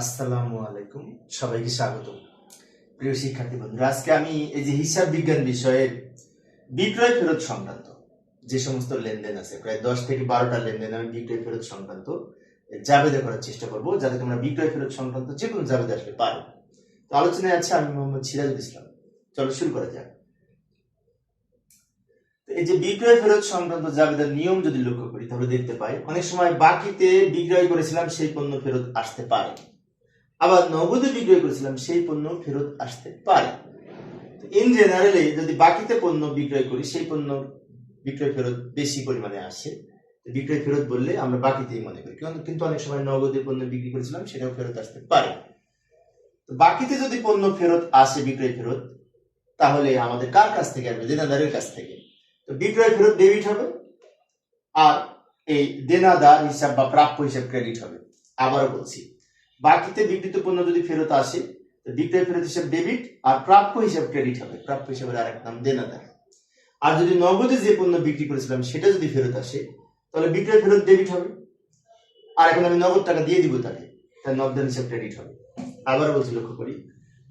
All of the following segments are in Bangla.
আসসালামু আলাইকুম। সবাইকে স্বাগত প্রিয় শিক্ষার্থী বন্ধুরা, আজকে আমি এই যে হিসাব বিজ্ঞান বিষয়ের বিক্রয় ফেরত সংক্রান্ত যে সমস্ত লেনদেন আছে, প্রায় দশ থেকে বারোটা লেনদেন আমি বিক্রয় ফেরত সংক্রান্ত জাবেদা করার চেষ্টা যাতে তোমরা বিক্রয় ফেরত সংক্রান্ত যে কোনো আসলে পারো। তো আলোচনায় আছে আমি মোহাম্মদ সিরাজুল ইসলাম। চলো শুরু করা যাক। এই যে বিক্রয় ফেরত সংক্রান্ত জাবেদার নিয়ম যদি লক্ষ্য করি, তাহলে দেখতে পাই, অনেক সময় বাকিতে বিক্রয় করেছিলাম, সেই পণ্য ফেরত আসতে পারে। আবার নগদে বিক্রয় করেছিলাম, সেই পণ্য ফেরত আসতে পারে। ইন জেনারেলি যদি বাকিতে পণ্য বিক্রয় করি, সেই পণ্য বিক্রয় ফেরত বেশি পরিমাণে আসে। বিক্রয় ফেরত বললে আমরা বাকিতেই মনে করি। কিন্তু- অনেক সময় নগদে পণ্য বিক্রি করেছিলাম, সেটাও ফেরত আসতে পারে। বাকিতে যদি পণ্য ফেরত আসে, বিক্রয় ফেরত, তাহলে আমাদের কার কাছ থেকে আসবে? দেনাদারের কাছ থেকে। তো বিক্রয় ফেরত ডেবিট হবে, আর এই দেনাদার হিসাব বা প্রাপ্য হিসাব ক্রেডিট হবে। আবারও বলছি বাকিতে বিক্রিত পণ্য যদি ফেরত আসে বিক্রয় ফেরত হিসাব ডেবিট আর প্রাপ্য হিসাব ক্রেডিট হবে। প্রাপ্য হিসাবের আরেক নাম দেনাদার। আর যদি নগদে যে পণ্য বিক্রি করেছিলাম সেটা যদি ফেরত আসে, তাহলে বিক্রয় ফেরত ডেবিট হবে। আর এখন আমি নগদ টাকা দিয়ে দিব তাকে তাই নগদান হিসাব ক্রেডিট হবে। আবার বলছি, লক্ষ্য করি।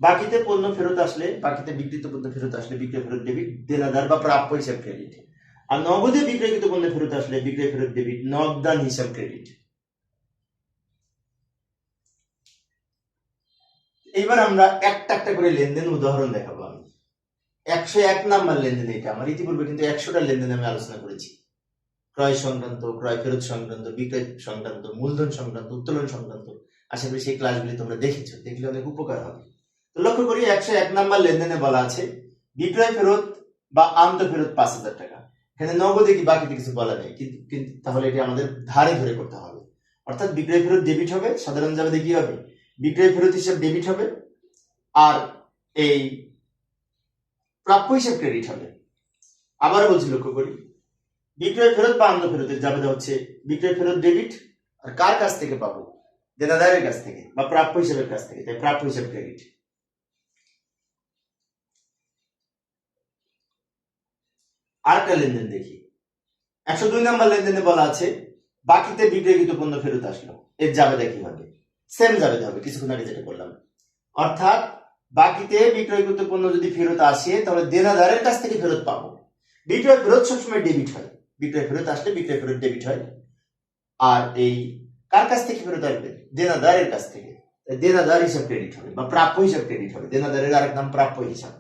বাকিতে পণ্য ফেরত আসলে, বাকিতে বিক্রিত পণ্য ফেরত আসলে বিক্রয় ফেরত ডেবিট দেনাদার বা প্রাপ্য হিসাব ক্রেডিট আর নগদে বিক্রয়কৃত পণ্য ফেরত আসলে বিক্রয় ফেরত ডেবিট নগদান হিসাব ক্রেডিট এইবার আমরা একটা একটা করে লেনদেন উদাহরণ দেখাবো আমি। একশো এক নাম্বার লেনদেন এটা। আমার ইতিপূর্বে কিন্তু একশোটা লেনদেন আমি আলোচনা করেছি। ক্রয় সংক্রান্ত, ক্রয় ফেরত সংক্রান্ত, বিক্রয় সংক্রান্ত, মূলধন সংক্রান্ত, উত্তোলন সংক্রান্ত। আশা করি সেই ক্লাসগুলি তোমরা দেখেছ। দেখলে অনেক উপকার হবে। তো লক্ষ্য করি একশো এক নাম্বার লেনদেনে বলা আছে, বিক্রয় ফেরত বা আন্ত ফেরত পাঁচ হাজার টাকা। এখানে নগদে কি বাকিতে কিছু বলা নেই। কিন্তু কিন্তু তাহলে এটি আমাদের ধারে ধরে করতে হবে। অর্থাৎ বিক্রয় ফেরত ডেবিট হবে, সাধারণ জাবেদে কি হবে? বিক্রয় ফেরত হিসাব ডেবিট হবে আর এই প্রাপ্য হিসাব ক্রেডিট হবে। আবার বলছি লক্ষ্য করি, বিক্রয় ফেরত বা আনন্দ ফেরতের জাবেদা হচ্ছে বিক্রয় ফেরত ডেবিট আর কার কাছ থেকে পাবো? দেনাদারের কাছ থেকে বা প্রাপ্য হিসাবের কাছ থেকে, তাই প্রাপ্য হিসাব ক্রেডিট আরেকটা লেনদেন দেখি। একশো দুই নম্বর লেনদেনে বলা আছে, বাকিতে বিক্রয়কৃত পণ্য ফেরত আসলো। এর যাবে দেখি হবে সেম জাবেদা হবে কিছুক্ষণ আগে যেটা করলাম অর্থাৎ বাকিতে বিক্রয়কৃত পণ্য যদি ফেরত আসে, তাহলে দেনাদারের কাছ থেকে ফেরত পাবো। বিক্রয় ফেরত সবসময় ডেবিট হয়। বিক্রয় ফেরত আসলে বিক্রয় ফেরত ডেবিট হয়। আর এই কার কাছ থেকে ফেরত আসবে? দেনাদারের কাছ থেকে। দেনাদার হিসাব ক্রেডিট হবে বা প্রাপ্য হিসাব ক্রেডিট হবে। দেনাদারের আরেক নাম প্রাপ্য হিসাব।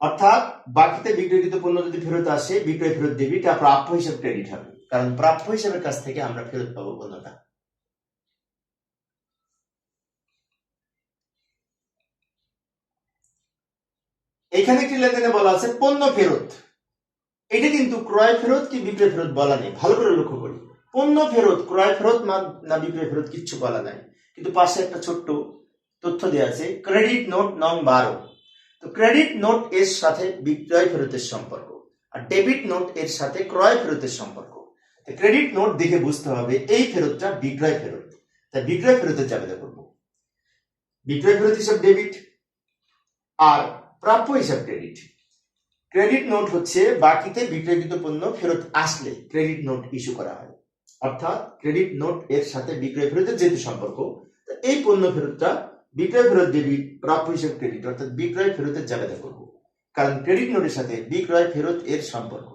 অর্থাৎ বাকিতে বিক্রয়কৃত পণ্য যদি ফেরত আসে, বিক্রয় ফেরত ডেবিট আর প্রাপ্য হিসাব ক্রেডিট হবে। কারণ প্রাপ্য হিসাবের কাছ থেকে আমরা ফেরত পাবো পণ্যটা। এখানে একটি লেনদেনে বলা আছে পণ্য ফেরত। এটা কিন্তু ক্রয় ফেরত কি বিক্রয় ফেরত বলা নেই। ভালো করে লক্ষ্য করি। পণ্য ফেরত, ক্রয় ফেরত না- বিক্রয় ফেরত কিচ্ছু বলা নাই। কিন্তু পাশে একটা ছোট্ট তথ্য দেওয়া আছে ক্রেডিট নোট নং বারো তো ক্রেডিট নোট এর সাথে বিক্রয় ফেরতের সম্পর্ক আর ডেবিট নোট এর সাথে ক্রয় ফেরতের সম্পর্ক। ক্রেডিট নোট দেখে বুঝতে হবে, এই ফেরতটা বিক্রয় ফেরত। তাই বিক্রয় ফেরতের জাবেদা করব। বিক্রয় ফেরত হিসাব ডেবিট আর প্রাপ্য হিসাব ক্রেডিট ক্রেডিট নোট হচ্ছে বাকিতে বিক্রয়কৃত পণ্য ফেরত আসলে ক্রেডিট নোট ইস্যু করা হয়। অর্থাৎ ক্রেডিট নোট এর সাথে বিক্রয় ফেরতের যেহেতু সম্পর্ক এই পণ্য ফেরতটা বিক্রয় ফেরত ডেবিট প্রাপ্য হিসাব ক্রেডিট অর্থাৎ বিক্রয় ফেরতের জাবেদা করব। কারণ ক্রেডিট নোটের সাথে বিক্রয় ফেরত এর সম্পর্ক।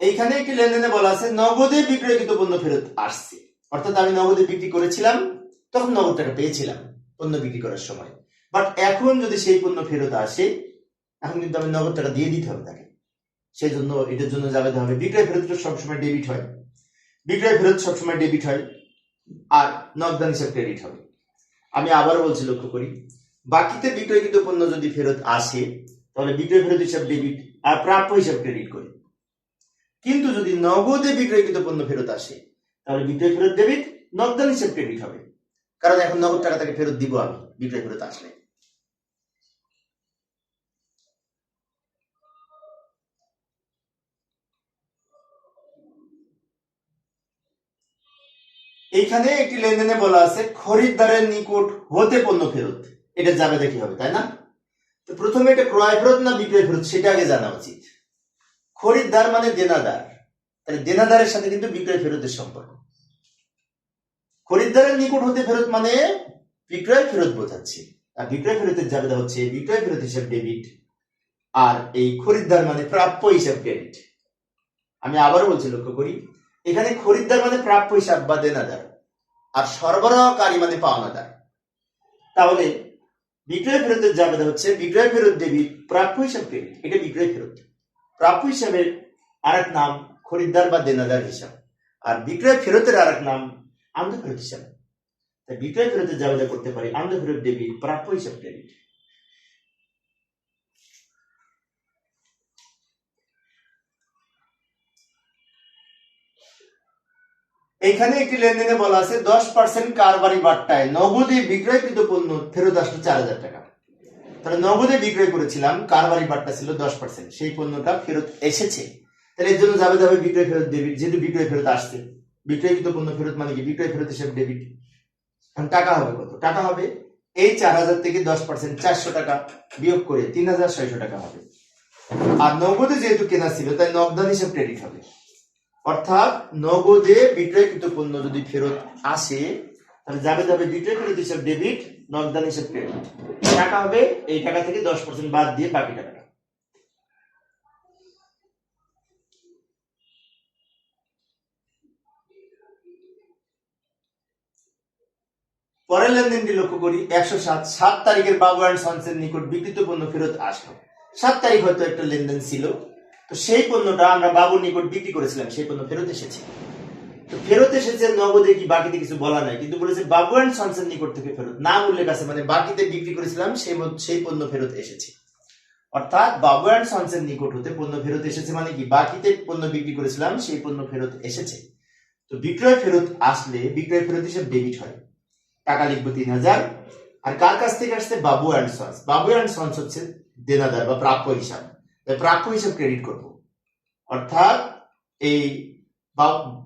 এইখানে একটি লেনদেনে বলা আছে, নগদে বিক্রয়কৃত পণ্য ফেরত আসছে। অর্থাৎ আমি নগদে বিক্রি করেছিলাম, তখন নগদ টাকা পেয়েছিলাম পণ্য বিক্রি করার সময়। বাট এখন যদি সেই পণ্য ফেরত আসে, এখন কিন্তু আমি নগদ টাকা দিয়ে দিতে হবে তাকে। সেই জন্য এটার জন্য যাবে হবে বিক্রয় ফেরতটা সবসময় ডেবিট হয়। বিক্রয় ফেরত সবসময় ডেবিট হয়, আর নগদান হিসাব ক্রেডিট হবে। আমি আবার বলছি, লক্ষ্য করি, বাকিতে বিক্রয়কৃত পণ্য যদি ফেরত আসে, তাহলে বিক্রয় ফেরত হিসাব ডেবিট আর প্রাপ্য হিসাব ক্রেডিট করি। কিন্তু যদি নগদে বিক্রয়কৃত পণ্য ফেরত আসে তাহলে বিক্রয় ফেরত ডেবিট নগদান হিসাব ক্রেডিট হবে। কারণ এখন নগদ টাকা তাকে ফেরত দিব আমি, বিক্রয় ফেরত আসলে। এইখানে একটি লেনদেনে বলা আছে, খরিদ্দারের নিকট হতে পণ্য ফেরত। এটা যাবে দেখি হবে তাই না? তো প্রথমে এটা ক্রয় ফেরত না বিক্রয় ফেরত, সেটা আগে জানা উচিত। খরিদ্দার মানে দেনাদার। তাহলে দেনাদারের সাথে কিন্তু বিক্রয় ফেরতের সম্পর্ক। খরিদ্দারের নিকট হতে ফেরত মানে বিক্রয় ফেরত বোঝাচ্ছে। আর বিক্রয় ফেরতের জাবেদা হচ্ছে বিক্রয় ফেরত হিসাব ডেবিট আর এই খরিদ্দার মানে প্রাপ্য হিসাব ক্রেডিট আমি আবারও বলছি, লক্ষ্য করি, এখানে খরিদ্দার মানে প্রাপ্য হিসাব বা দেনাদার আর সরবরাহকারী মানে পাওনাদার। তাহলে বিক্রয় ফেরতের জাবেদা হচ্ছে বিক্রয় ফেরত ডেবিট প্রাপ্য হিসাব ক্রেডিট এটা বিক্রয় ফেরত। প্রাপ্য হিসাবের আরেক নাম খরিদ্দার বা দেনাদার হিসাব। আর বিক্রয় ফেরতের আরেক নাম আনন্দ ফেরত হিসাব তাই বিক্রয় ফেরতের জাবেদা করতে পারি, আনন্দ ফেরত ডেবিট প্রাপ্য হিসাব ক্রেডিট এখানে একটি লেনদেনে বলা আছে, দশ পার্সেন্ট কারবারি বাট্টায় নগদে বিক্রয়কৃত পণ্য ফেরত আসলো চার হাজার টাকা। তাহলে নগদে বিক্রয় করেছিলাম, কারবারি বাট্টা ছিল দশ পার্সেন্ট সেই পণ্যটা ফেরত এসেছে। তাহলে এর জন্য যাবে যাবে বিক্রয় ফেরত ডেবিট যেহেতু বিক্রয় ফেরত আসছে। বিক্রয়কৃত পণ্য ফেরত মানে কি? বিক্রয় ফেরত হিসেবে ডেবিট এখন টাকা হবে কত? টাকা হবে এই চার হাজার থেকে দশ পার্সেন্ট চারশো টাকা বিয়োগ করে তিন হাজার ছয়শো টাকা হবে। আর নগদে যেহেতু কেনা ছিল, তাই নগদান হিসাব ক্রেডিট হবে। অর্থাৎ নগদে বিক্রয়কৃত পণ্য যদি ফেরত আসে, তাহলে যাবে যাবে বিক্রয় ফেরত হিসাব ডেবিট নগদান হিসাব ক্রেডিট টাকা হবে এই টাকা থেকে দশ পার্সেন্ট বাদ দিয়ে বাকি টাকাটা। পরের লেনদেনটি লক্ষ্য করি একশো সাত সাত তারিখের বাবু অ্যান্ড সন্সের নিকট বিক্রিত পণ্য ফেরত আসলো। সাত তারিখ হয়তো একটা লেনদেন ছিল। তো সেই পণ্যটা আমরা বাবুর নিকট বিক্রি করেছিলাম, সেই পণ্য ফেরত এসেছে। তো ফেরত এসেছে নগদে কি বাকিতে কিছু বলা নাই, কিন্তু বলেছে বাবু অ্যান্ড সন্সের নিকট থেকে ফেরত। নাম উল্লেখ আছে মানে বাকিতে বিক্রি করেছিলাম, সেই সেই পণ্য ফেরত এসেছে। অর্থাৎ বাবু অ্যান্ড সন্সের নিকট হতে পণ্য ফেরত এসেছে মানে কি? বাকিতে পণ্য বিক্রি করেছিলাম, সেই পণ্য ফেরত এসেছে। তো বিক্রয় ফেরত আসলে বিক্রয় ফেরত হিসেবে ডেবিট হয়। টাকা লিখব তিন হাজার। আর কার কাছ থেকে আসছে? Babu and Sons Babu and Sons হচ্ছে দেনাদার বা প্রাপ্য হিসাব। প্রাপ্য হিসাব ক্রেডিট করব। অর্থাৎ এই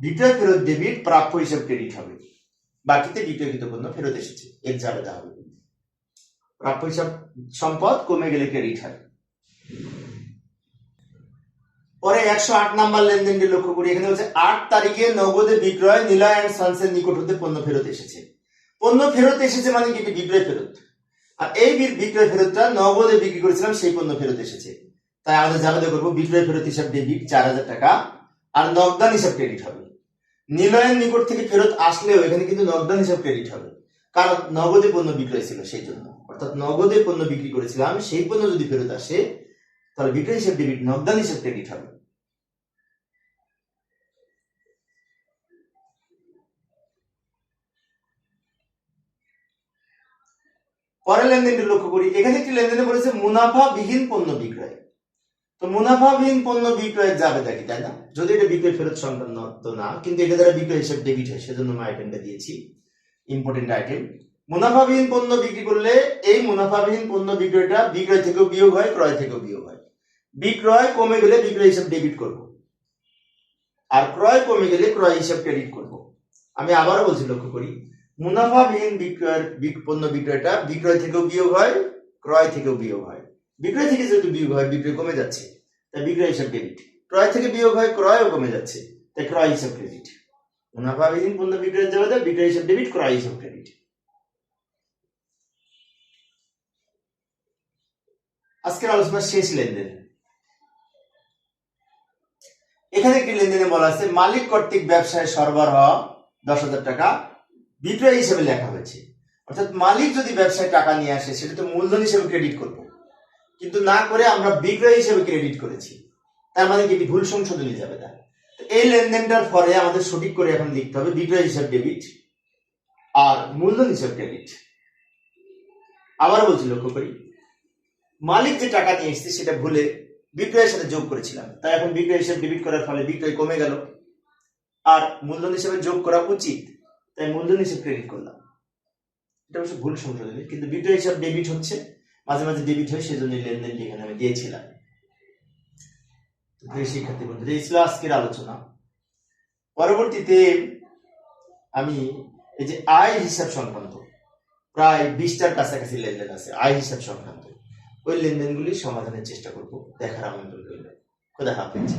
বিক্রয় ফেরত ডেবিট প্রাপ্য হিসাব ক্রেডিট হবে। বাকিতে বিক্রয়কৃত পণ্য ফেরত এসেছে। এর জাবেদা হবে। প্রাপ্য হিসাব সম্পদ কমে গেলে ক্রেডিট হয়। পরে একশো আট নাম্বার লেনদেনটি লক্ষ্য করি। এখানে হচ্ছে আট তারিখে নগদে বিক্রয় নীলা অ্যান্ড সন্সের নিকট হতে পণ্য ফেরত এসেছে। পণ্য ফেরত এসেছে মানে কি? বিক্রয় ফেরত। আর এই বিক্রয় ফেরতটা নগদে বিক্রি করেছিলাম, সেই পণ্য ফেরত এসেছে। তাই আমাদের জানাতে করব বিক্রয় ফেরত হিসাব ডেবিট চার হাজার টাকা আর নগদান হিসাব ক্রেডিট হবে। নিলয়ের নিকট থেকে ফেরত আসলেও এখানে কিন্তু নগদান হিসাব ক্রেডিট হবে। কারণ নগদে পণ্য বিক্রয় ছিল সেই জন্য। অর্থাৎ নগদে পণ্য বিক্রি করেছিলাম, সেই পণ্য যদি ফেরত আসে, তাহলে বিক্রয় হিসাব ডেবিট নগদান হিসাব ক্রেডিট হবে। পরের লেনদেনটি লক্ষ্য করি। এখানে একটি লেনদেনে বলেছে মুনাফা বিহীন পণ্য বিক্রয়। তো মুনাফাবিহীন পণ্য বিক্রয়ের যাবে দেখি তাই না? যদি এটা বিক্রয় ফেরত সংক্রান্ত না কিন্তু এটা দ্বারা বিক্রয় হিসেবে ডেবিট হয়, সেজন্য আমি আইটেমটা দিয়েছি ইম্পর্টেন্ট আইটেম মুনাফাবিহীন পণ্য বিক্রি করলে এই মুনাফাবিহীন পণ্য বিক্রয়টা বিক্রয় থেকেও বিয়োগ হয়, ক্রয় থেকেও বিয়োগ হয়। বিক্রয় কমে গেলে বিক্রয় হিসাব ডেবিট করব। আর ক্রয় কমে গেলে ক্রয় হিসাব ক্রেডিট করব। আমি আবারও বলছি লক্ষ্য করি মুনাফাবিহীন বিক্রয়ের পণ্য বিক্রয়টা বিক্রয় থেকেও বিয়োগ হয়, ক্রয় থেকেও বিয়োগ হয়। বিক্রয় থেকে যেহেতু বিয়োগ হয়, বিক্রয় কমে যাচ্ছে। তাই বিক্রয় হিসাব ক্রেডিট ক্রয় থেকে বিয়োগ হয়, ক্রয়ও কমে যাচ্ছে। তাই ক্রয় হিসাব ক্রেডিট মুনাফাবিহীন পণ্য বিক্রয়ের যাবে বিক্রয় হিসাব ডেবিট ক্রয় হিসাব ক্রেডিট আজকের আলোচনা শেষ লেনদেন। এখানে একটি লেনদেনে বলা আছে, মালিক কর্তৃক ব্যবসায় সরবরাহ দশ হাজার টাকা বিক্রয় হিসেবে লেখা হয়েছে। অর্থাৎ মালিক যদি ব্যবসায় টাকা নিয়ে আসে, সেটা তো মূলধন হিসেবে ক্রেডিট করব। কিন্তু না করে আমরা বিক্রয় হিসেবে ক্রেডিট করেছি, তার মানে কি? ভুল সংশোধনী যাবে না। এই লেনদেনটার পরে আমাদের সঠিক করে এখন লিখতে হবে, বিক্রয় হিসাব ডেবিট আর মূলধন হিসাব ক্রেডিট আবার বলছি, লক্ষ্য করি। মালিক যে টাকা নিয়ে এসেছে, সেটা ভুলে বিক্রয়ের সাথে যোগ করেছিলাম। তাই এখন বিক্রয় হিসাব ডেবিট করার ফলে বিক্রয় কমে গেল। আর মূলধন হিসেবে যোগ করা উচিত। তাই মূলধন হিসেবে ক্রেডিট করলাম। এটা অবশ্য ভুল সংশোধনী, কিন্তু বিক্রয় হিসাব ডেবিট হচ্ছে, মাঝে মাঝে ডেবিট হয়, সেজন্য এই লেনদেনটি এখানে আমি দিয়েছিলাম। শিক্ষার্থী বন্ধুরা, এই ছিল আজকের আলোচনা। পরবর্তীতে আমি এই যে আয় হিসাব সংক্রান্ত, প্রায় বিশটার কাছাকাছি লেনদেন আছে, আয় হিসাব সংক্রান্ত। ওই লেনদেনগুলি সমাধানের চেষ্টা করব, দেখার আমন্ত্রণ রইল। খোদা হাফেজ।